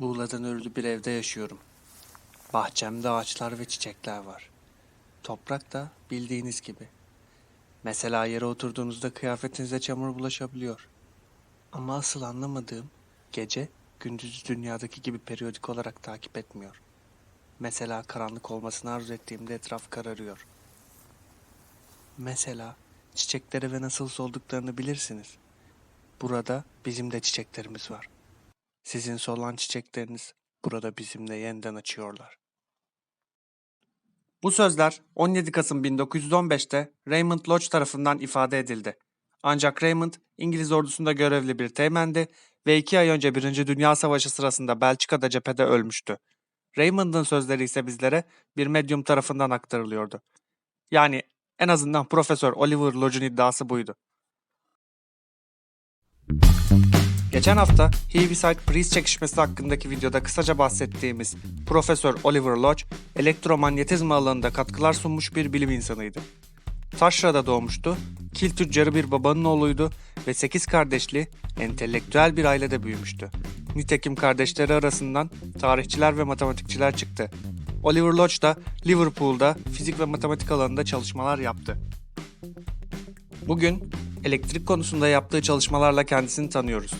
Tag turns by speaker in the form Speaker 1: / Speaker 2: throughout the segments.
Speaker 1: Muğla'dan örülü bir evde yaşıyorum. Bahçemde ağaçlar ve çiçekler var. Toprak da bildiğiniz gibi. Mesela yere oturduğunuzda kıyafetinize çamur bulaşabiliyor. Ama asıl anlamadığım gece gündüzü dünyadaki gibi periyodik olarak takip etmiyor. Mesela karanlık olmasını arzu ettiğimde etraf kararıyor. Mesela çiçekleri ve nasıl solduklarını bilirsiniz. Burada bizim de çiçeklerimiz var. Sizin solan çiçekleriniz burada bizimle yeniden açıyorlar. Bu sözler 17 Kasım 1915'te Raymond Lodge tarafından ifade edildi. Ancak Raymond İngiliz ordusunda görevli bir teğmendi ve iki ay önce Birinci Dünya Savaşı sırasında Belçika'da cephede ölmüştü. Raymond'ın sözleri ise bizlere bir medyum tarafından aktarılıyordu. Yani en azından Profesör Oliver Lodge'un iddiası buydu. Geçen hafta Heaviside Priest çekişmesi hakkındaki videoda kısaca bahsettiğimiz Profesör Oliver Lodge, elektromanyetizma alanında katkılar sunmuş bir bilim insanıydı. Taşra'da doğmuştu, kil tüccarı bir babanın oğluydu ve 8 kardeşli, entelektüel bir ailede büyümüştü. Nitekim kardeşleri arasından tarihçiler ve matematikçiler çıktı. Oliver Lodge da Liverpool'da fizik ve matematik alanında çalışmalar yaptı. Bugün elektrik konusunda yaptığı çalışmalarla kendisini tanıyoruz.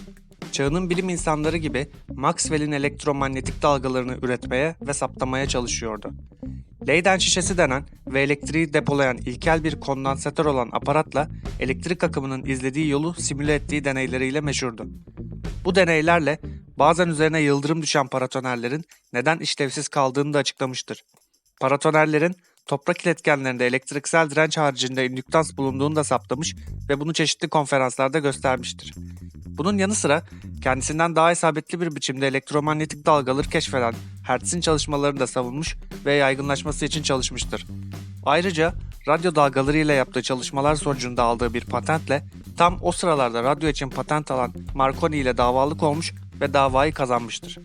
Speaker 1: Çağının bilim insanları gibi Maxwell'in elektromanyetik dalgalarını üretmeye ve saptamaya çalışıyordu. Leyden şişesi denen ve elektriği depolayan ilkel bir kondansatör olan aparatla elektrik akımının izlediği yolu simüle ettiği deneyleriyle meşhurdu. Bu deneylerle bazen üzerine yıldırım düşen paratonerlerin neden işlevsiz kaldığını da açıklamıştır. Paratonerlerin toprak iletkenlerinde elektriksel direnç haricinde indüktans bulunduğunu da saptamış ve bunu çeşitli konferanslarda göstermiştir. Bunun yanı sıra kendisinden daha isabetli bir biçimde elektromanyetik dalgaları keşfeden Hertz'in çalışmalarını da savunmuş ve yaygınlaşması için çalışmıştır. Ayrıca radyo dalgaları ile yaptığı çalışmalar sonucunda aldığı bir patentle tam o sıralarda radyo için patent alan Marconi ile davalık olmuş ve davayı kazanmıştır.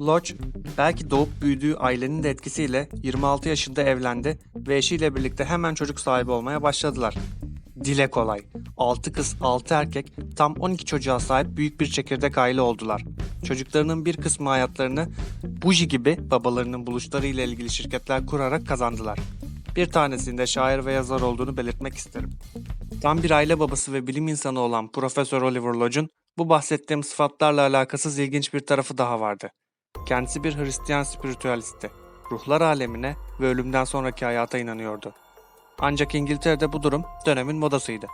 Speaker 1: Lodge, belki doğup büyüdüğü ailenin de etkisiyle 26 yaşında evlendi ve eşiyle birlikte hemen çocuk sahibi olmaya başladılar. Dile kolay. 6 kız 6 erkek tam 12 çocuğa sahip büyük bir çekirdek aile oldular. Çocuklarının bir kısmı hayatlarını Buji gibi babalarının buluşlarıyla ilgili şirketler kurarak kazandılar. Bir tanesinde şair ve yazar olduğunu belirtmek isterim. Tam bir aile babası ve bilim insanı olan Profesör Oliver Lodge'un bu bahsettiğim sıfatlarla alakasız ilginç bir tarafı daha vardı. Kendisi bir Hristiyan spiritüalisti. Ruhlar alemine ve ölümden sonraki hayata inanıyordu. Ancak İngiltere'de bu durum dönemin modasıydı.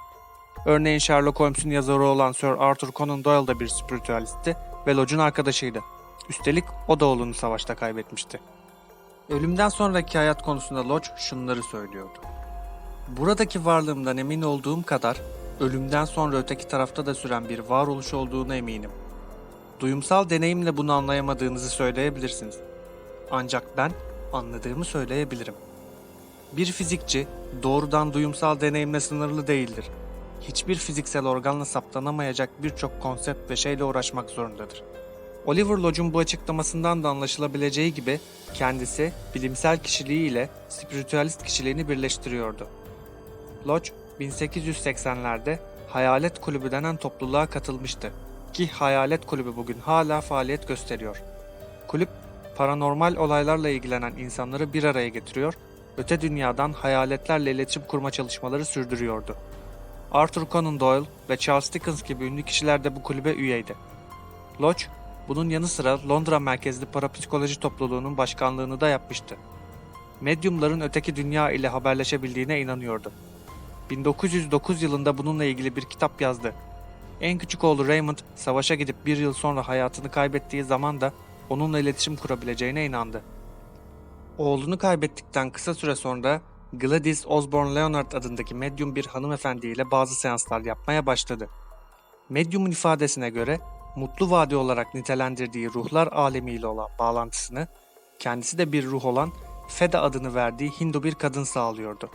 Speaker 1: Örneğin Sherlock Holmes'un yazarı olan Sir Arthur Conan Doyle da bir spiritüalistti ve Lodge'un arkadaşıydı. Üstelik o da oğlunu savaşta kaybetmişti. Ölümden sonraki hayat konusunda Lodge şunları söylüyordu. Buradaki varlığımdan emin olduğum kadar ölümden sonra öteki tarafta da süren bir varoluş olduğuna eminim. Duyumsal deneyimle bunu anlayamadığınızı söyleyebilirsiniz. Ancak ben anladığımı söyleyebilirim. Bir fizikçi doğrudan duyumsal deneyimle sınırlı değildir. Hiçbir fiziksel organla saptanamayacak birçok konsept ve şeyle uğraşmak zorundadır. Oliver Lodge'un bu açıklamasından da anlaşılabileceği gibi kendisi bilimsel kişiliği ile spiritüalist kişiliğini birleştiriyordu. Lodge 1880'lerde Hayalet Kulübü denen topluluğa katılmıştı ki Hayalet Kulübü bugün hala faaliyet gösteriyor. Kulüp paranormal olaylarla ilgilenen insanları bir araya getiriyor, öte dünyadan hayaletlerle iletişim kurma çalışmaları sürdürüyordu. Arthur Conan Doyle ve Charles Dickens gibi ünlü kişiler de bu kulübe üyeydi. Lodge, bunun yanı sıra Londra merkezli parapsikoloji topluluğunun başkanlığını da yapmıştı. Medyumların öteki dünya ile haberleşebildiğine inanıyordu. 1909 yılında bununla ilgili bir kitap yazdı. En küçük oğlu Raymond savaşa gidip bir yıl sonra hayatını kaybettiği zaman da onunla iletişim kurabileceğine inandı. Oğlunu kaybettikten kısa süre sonra Gladys Osborne Leonard adındaki medyum bir hanımefendiyle bazı seanslar yapmaya başladı. Medyumun ifadesine göre mutlu vadi olarak nitelendirdiği ruhlar alemiyle olan bağlantısını kendisi de bir ruh olan Feda adını verdiği Hindu bir kadın sağlıyordu.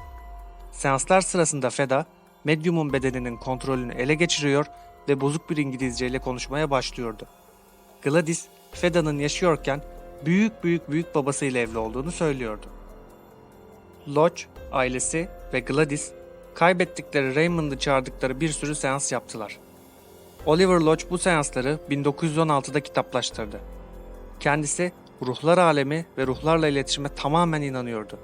Speaker 1: Seanslar sırasında Feda, medyumun bedeninin kontrolünü ele geçiriyor ve bozuk bir İngilizce ile konuşmaya başlıyordu. Gladys, Feda'nın yaşıyorken büyük büyük büyük babasıyla evli olduğunu söylüyordu. Lodge, ailesi ve Gladys kaybettikleri Raymond'ı çağırdıkları bir sürü seans yaptılar. Oliver Lodge bu seansları 1916'da kitaplaştırdı. Kendisi ruhlar alemi ve ruhlarla iletişime tamamen inanıyordu.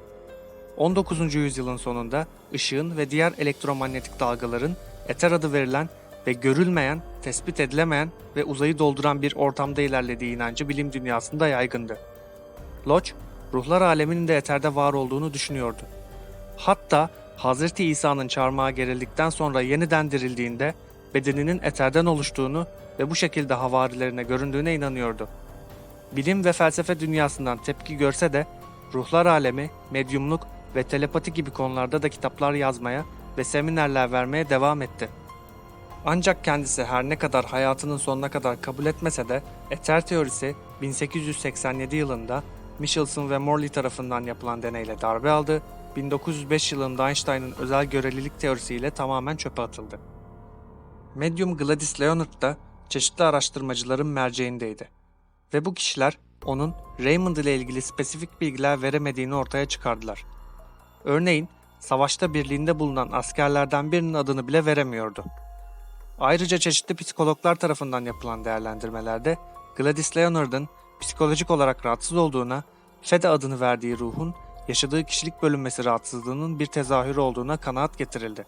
Speaker 1: 19. yüzyılın sonunda ışığın ve diğer elektromanyetik dalgaların eter adı verilen ve görülmeyen, tespit edilemeyen ve uzayı dolduran bir ortamda ilerlediği inancı bilim dünyasında yaygındı. Lodge, ruhlar aleminin de eterde var olduğunu düşünüyordu. Hatta Hazreti İsa'nın çarmıha gerildikten sonra yeniden dirildiğinde bedeninin eterden oluştuğunu ve bu şekilde havarilerine göründüğüne inanıyordu. Bilim ve felsefe dünyasından tepki görse de ruhlar alemi, medyumluk ve telepati gibi konularda da kitaplar yazmaya ve seminerler vermeye devam etti. Ancak kendisi her ne kadar hayatının sonuna kadar kabul etmese de eter teorisi 1887 yılında Michelson ve Morley tarafından yapılan deneyle darbe aldı, 1905 yılında Einstein'ın özel görelilik teorisiyle tamamen çöpe atıldı. Medium Gladys Leonard da çeşitli araştırmacıların merceğindeydi ve bu kişiler onun Raymond ile ilgili spesifik bilgiler veremediğini ortaya çıkardılar. Örneğin savaşta birliğinde bulunan askerlerden birinin adını bile veremiyordu. Ayrıca çeşitli psikologlar tarafından yapılan değerlendirmelerde Gladys Leonard'ın psikolojik olarak rahatsız olduğuna, Fede adını verdiği ruhun yaşadığı kişilik bölünmesi rahatsızlığının bir tezahürü olduğuna kanaat getirildi.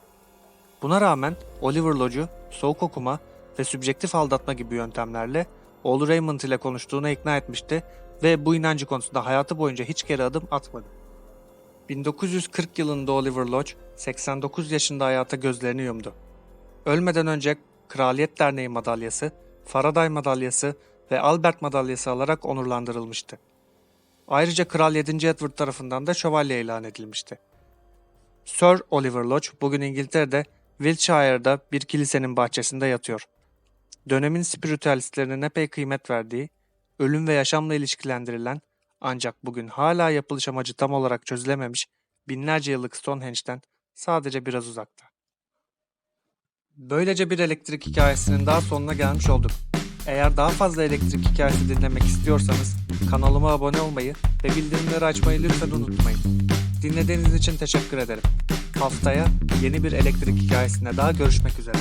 Speaker 1: Buna rağmen Oliver Lodge'u soğuk okuma ve sübjektif aldatma gibi yöntemlerle oğlu Raymond ile konuştuğuna ikna etmişti ve bu inancı konusunda hayatı boyunca hiç geri adım atmadı. 1940 yılında Oliver Lodge 89 yaşında hayata gözlerini yumdu. Ölmeden önce Kraliyet Derneği madalyası, Faraday madalyası ve Albert madalyası alarak onurlandırılmıştı. Ayrıca Kral 7. Edward tarafından da şövalye ilan edilmişti. Sir Oliver Lodge bugün İngiltere'de Wiltshire'da bir kilisenin bahçesinde yatıyor. Dönemin spiritüalistlerine epey kıymet verdiği, ölüm ve yaşamla ilişkilendirilen ancak bugün hala yapılış amacı tam olarak çözülememiş binlerce yıllık Stonehenge'den sadece biraz uzakta. Böylece bir elektrik hikayesinin daha sonuna gelmiş olduk. Eğer daha fazla elektrik hikayesi dinlemek istiyorsanız kanalıma abone olmayı ve bildirimleri açmayı lütfen unutmayın. Dinlediğiniz için teşekkür ederim. Haftaya yeni bir elektrik hikayesine daha görüşmek üzere.